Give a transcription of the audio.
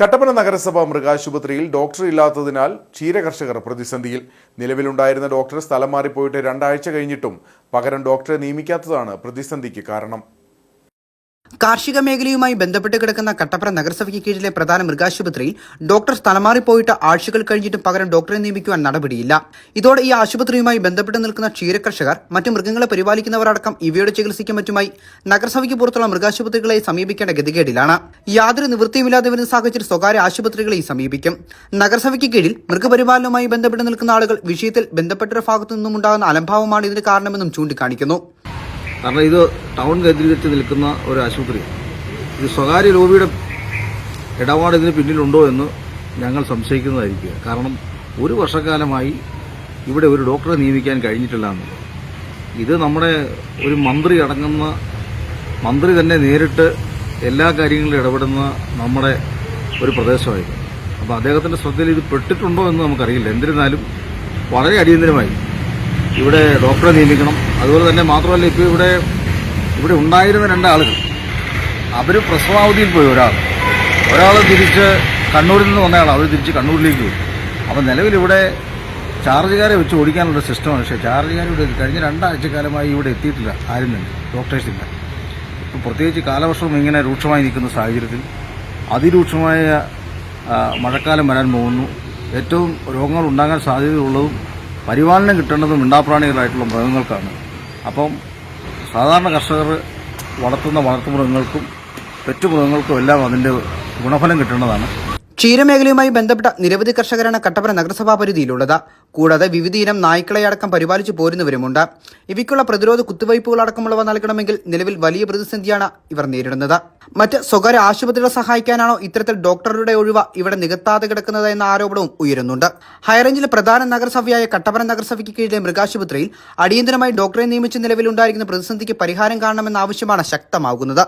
കട്ടപ്പന നഗരസഭ മൃഗാശുപത്രിയിൽ ഡോക്ടർ ഇല്ലാത്തതിനാൽ ക്ഷീര കർഷകർ പ്രതിസന്ധിയിൽ. നിലവിലുണ്ടായിരുന്ന ഡോക്ടർ സ്ഥലം മാറിപ്പോയിട്ട് രണ്ടാഴ്ച കഴിഞ്ഞിട്ടും പകരം ഡോക്ടറെ നിയമിക്കാത്തതാണ് പ്രതിസന്ധിക്ക് കാരണം. കാർഷിക മേഖലയുമായി ബന്ധപ്പെട്ട് കിടക്കുന്ന കട്ടപ്പന നഗരസഭയ്ക്ക് കീഴിലെ പ്രധാന മൃഗാശുപത്രിയിൽ ഡോക്ടർ സ്ഥലം മാറിപ്പോയിട്ട് ആഴ്ചകൾ കഴിഞ്ഞിട്ടും പകരം ഡോക്ടറെ നിയമിക്കുവാൻ നടപടിയില്ല. ഇതോടെ ഈ ആശുപത്രിയുമായി ബന്ധപ്പെട്ട് നിൽക്കുന്ന ക്ഷീരകർഷകർ മറ്റു മൃഗങ്ങളെ പരിപാലിക്കുന്നവരടക്കം ഇവയുടെ ചികിത്സയ്ക്കും മറ്റുമായി നഗരസഭയ്ക്ക് പുറത്തുള്ള മൃഗാശുപത്രികളെ സമീപിക്കേണ്ട ഗതികേടിലാണ്. യാതൊരു നിവൃത്തിയുമില്ലാതെ വരുന്ന സാഹചര്യം സ്വകാര്യ ആശുപത്രികളെ സമീപിക്കും. നഗരസഭയ്ക്ക് കീഴിൽ മൃഗപരിപാലനവുമായി ബന്ധപ്പെട്ട് നിൽക്കുന്ന ആളുകൾ വിഷയത്തിൽ ബന്ധപ്പെട്ടവരുടെ ഭാഗത്തു നിന്നും ഉണ്ടാകുന്ന അലംഭാവമാണ് ഇതിന് കാരണമെന്നും ചൂണ്ടിക്കാണിക്കുന്നു. കാരണം ഇത് ടൗൺ കേന്ദ്രീകരിച്ച് നിൽക്കുന്ന ഒരു ആശുപത്രിയാണ് ഇത് സ്വകാര്യ ലോബിയുടെ ഇടപാട് ഇതിന് പിന്നിലുണ്ടോ എന്ന് ഞങ്ങൾ സംശയിക്കുന്നതായിരിക്കുക കാരണം ഒരു വർഷക്കാലമായി ഇവിടെ ഒരു ഡോക്ടറെ നിയമിക്കാൻ കഴിഞ്ഞിട്ടില്ല എന്നുള്ളത്. ഇത് നമ്മുടെ ഒരു മന്ത്രി അടങ്ങുന്ന മന്ത്രി തന്നെ നേരിട്ട് എല്ലാ കാര്യങ്ങളിലും ഇടപെടുന്ന നമ്മുടെ ഒരു പ്രദേശമായിരുന്നു. അപ്പോൾ അദ്ദേഹത്തിന്റെ ശ്രദ്ധയിൽ ഇത് പെട്ടിട്ടുണ്ടോ എന്ന് നമുക്കറിയില്ല. എന്നിരുന്നാലും വളരെ അടിയന്തരമായി ഇവിടെ ഡോക്ടറെ നിയമിക്കണം. അതുപോലെ തന്നെ മാത്രമല്ല ഇപ്പോൾ ഇവിടെ ഇവിടെ ഉണ്ടായിരുന്ന രണ്ടാളുകൾ അവർ പ്രസവാവധിയിൽ പോയി ഒരാൾ. ഒരാൾ തിരിച്ച് കണ്ണൂരിൽ നിന്ന് വന്നയാൾ അവർ തിരിച്ച് കണ്ണൂരിലേക്ക് പോയി. അപ്പോൾ നിലവിൽ ഇവിടെ ചാർജുകാരെ വെച്ച് ഓടിക്കാനുള്ള സിസ്റ്റമാണ്. പക്ഷേ ചാർജുകാർ ഇവിടെ കഴിഞ്ഞ രണ്ടാഴ്ചക്കാലമായി ഇവിടെ എത്തിയിട്ടില്ല. ആരും തന്നെ. ഡോക്ടേഴ്സ് ഇല്ല. ഇപ്പോൾ പ്രത്യേകിച്ച് കാലവർഷം ഇങ്ങനെ രൂക്ഷമായി നിൽക്കുന്ന സാഹചര്യത്തിൽ അതിരൂക്ഷമായ മഴക്കാലം വരാൻ പോകുന്നു. ഏറ്റവും രോഗങ്ങൾ ഉണ്ടാകാൻ സാധ്യതയുള്ളതും പരിപാലനം കിട്ടേണ്ടത് മിണ്ടാപ്രാണികളായിട്ടുള്ള മൃഗങ്ങൾക്കാണ്. അപ്പം സാധാരണ കർഷകർ വളർത്തുന്ന വളർത്തുമൃഗങ്ങൾക്കും പെറ്റുമൃഗങ്ങൾക്കും എല്ലാം അതിന്റെ ഗുണഫലം കിട്ടേണ്ടതാണ്. ക്ഷീരമേഖലയുമായി ബന്ധപ്പെട്ട നിരവധി കർഷകരാണ് കട്ടപ്പന നഗരസഭാ പരിധിയിലുള്ളത്. കൂടാതെ വിവിധ ഇനം നായ്ക്കളെ അടക്കം പരിപാലിച്ചു പോരുന്നവരുമുണ്ട്. ഇവയ്ക്കുള്ള പ്രതിരോധ കുത്തിവയ്പ്പുകൾ അടക്കമുള്ളവ നൽകണമെങ്കിൽ നിലവിൽ വലിയ പ്രതിസന്ധിയാണ് ഇവർ നേരിടുന്നത്. മറ്റ് സ്വകാര്യ ആശുപത്രികളെ സഹായിക്കാനാണോ ഇത്തരത്തിൽ ഡോക്ടറുടെ ഒഴിവ് ഇവിടെ നികത്താതെ കിടക്കുന്നത് എന്ന ആരോപണവും ഉയരുന്നുണ്ട്. ഹൈറേഞ്ചിലെ പ്രധാന നഗരസഭയായ കട്ടപ്പന നഗരസഭയ്ക്ക് കീഴിലെ മൃഗാശുപത്രിയിൽ അടിയന്തരമായി ഡോക്ടറെ നിയമിച്ച് നിലവിലുണ്ടായിരിക്കുന്ന പ്രതിസന്ധിക്ക് പരിഹാരം കാണണമെന്ന ആവശ്യമാണ് ശക്തമാകുന്നത്.